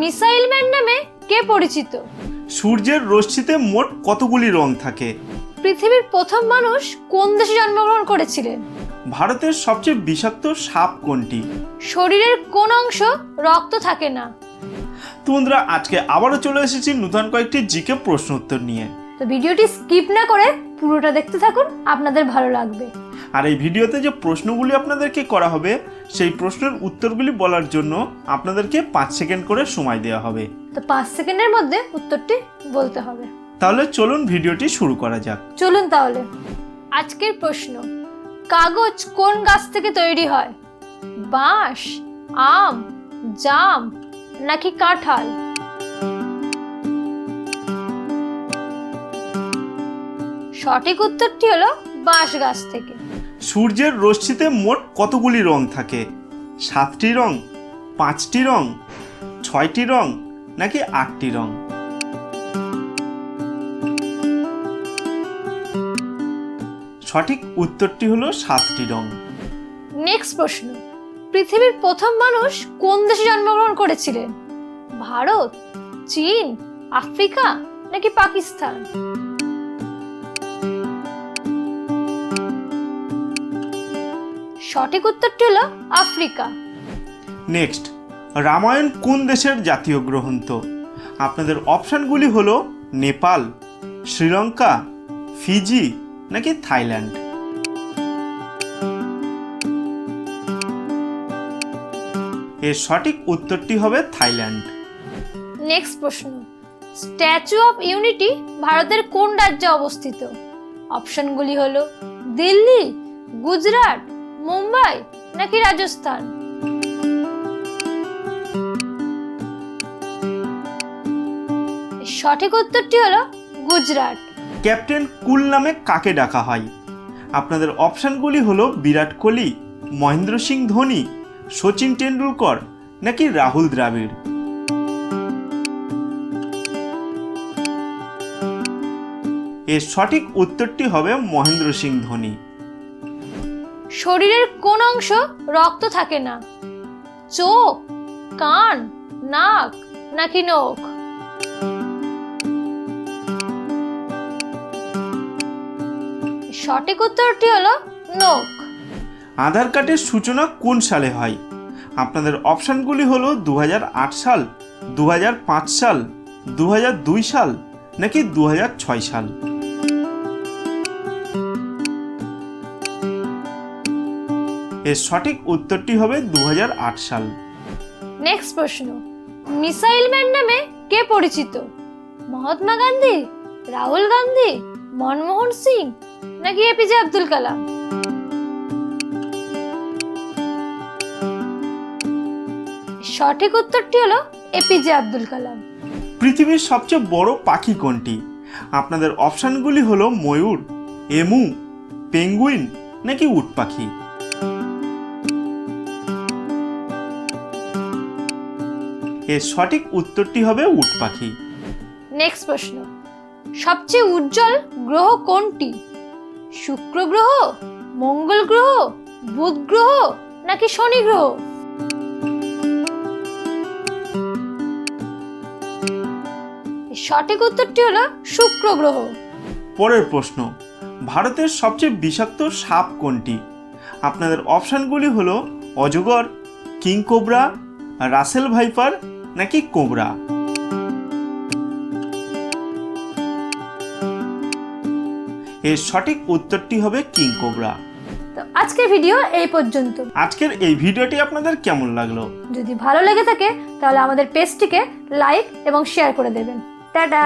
Missile man নামে কে পরিচিত? সূর্যের রশ্মিতে মোট কতগুলি রং থাকে? পৃথিবীর প্রথম মানুষ কোন দেশে জন্মগ্রহণ করেছিলেন? ভারতের সবচেয়ে বিষাক্ত সাপ কোনটি? শরীরের কোন অংশ রক্ত থাকে না? তো বন্ধুরা আজকে আবারও চলে এসেছি নতুন কয়েকটি জিকে প্রশ্ন উত্তর নিয়ে। তো ভিডিওটি স্কিপ না করে পুরোটা দেখতে থাকুন আপনাদের ভালো লাগবে। আর এই ভিডিওতে যে প্রশ্নগুলি আপনাদেরকে করা হবে সেই প্রশ্নের উত্তরগুলি বলার জন্য আপনাদেরকে পাঁচ সেকেন্ড করে সময় দেওয়া হবে। তো পাঁচ সেকেন্ডের মধ্যে উত্তরটি বলতে হবে। তাহলে চলুন ভিডিওটি শুরু করা যাক। চলুন তাহলে। আজকের প্রশ্ন কাগজ কোন গাছ থেকে তৈরি হয়? বাঁশ আম জাম নাকি কাঁঠাল? সঠিক উত্তরটি হলো বাঁশ গাছ থেকে। সূর্যের রশ্মিতে মোট কতগুলি রং থাকে? সাতটি রং, পাঁচটি রং, ছয়টি রং, নাকি আটটি রং? সঠিক উত্তরটি হলো সাতটি রং। নেক্সট প্রশ্ন। পৃথিবীর প্রথম মানুষ কোন দেশে জন্মগ্রহণ করেছিলেন? ভারত, চীন, আফ্রিকা, নাকি পাকিস্তান? সঠিক উত্তরটি হলো আফ্রিকা। নেক্সট রামায়ণ কোন দেশের জাতীয় গ্রন্থ? আপনাদের অপশানগুলি হলো নেপাল শ্রীলঙ্কা ফিজি নাকি থাইল্যান্ড? এর সঠিক উত্তরটি হবে থাইল্যান্ড। নেক্সট প্রশ্ন স্ট্যাচু অফ ইউনিটি ভারতের কোন রাজ্যে অবস্থিত? অপশনগুলি হলো দিল্লি গুজরাট মুম্বাই নাকি রাজস্থান? সঠিক উত্তরটি হলো গুজরাট। ক্যাপ্টেন কুল নামে কাকে ডাকা হয়? আপনাদের অপশানগুলি হলো বিরাট কোহলি, মহেন্দ্র সিং ধোনি, সচিন টেন্ডুলকর নাকি রাহুল দ্রাবিড়? এর সঠিক উত্তরটি হবে মহেন্দ্র সিং ধোনি। শরীরের কোন অংশ রক্ত থাকে না। চোখ, কান, নাক নাকি নখ? সঠিক উত্তরটি হলো নখ। আধার কার্ডের সূচনা কোন সালে হয়? আপনাদের অপশানগুলি হলো দু সাল দু হাজার পাঁচ সাল দু হাজার দুই সাল নাকি দু হাজার ছয় সাল? এর সঠিক উত্তরটি হবে দু সাল। নেক্সট প্রশ্ন মিসাইল ম্যান নামে কে পরিচিত? মহাত্মা গান্ধী রাহুল গান্ধী মনমোহন সিং নাকি এপিজে আব্দুল কালাম? সঠিক উত্তরটি হলো এপিজে আব্দুল কালাম। পৃথিবীর সবচেয়ে বড় পাখি কোনটি? আপনাদের অপশানগুলি হলো ময়ূর এমু পেঙ্গুইন নাকি উট পাখি? এর সঠিক উত্তরটি হবে উট পাখি। নেক্সট প্রশ্ন। সবচেয়ে উজ্জ্বল গ্রহ কোনটি? শুক্র গ্রহ মঙ্গল গ্রহ বুধ গ্রহ নাকি শনি গ্রহ? সঠিক উত্তরটি হলো শুক্র গ্রহ। পরের প্রশ্ন। ভারতের সবচেয়ে বিষাক্ত সাপ কোনটি? আপনাদের অপশানগুলি হলো অজগর কিং কোবরা রাসেল ভাইপার নাকি কোবরা? এর সঠিক উত্তরটি হবে কিং কোবরা। তো আজকের ভিডিও এই পর্যন্ত। আজকের এই ভিডিওটি আপনাদের কেমন লাগল? যদি ভালো লেগে থাকে তাহলে আমাদের পেজটিকে লাইক এবং শেয়ার করে দেবেন। টাটা!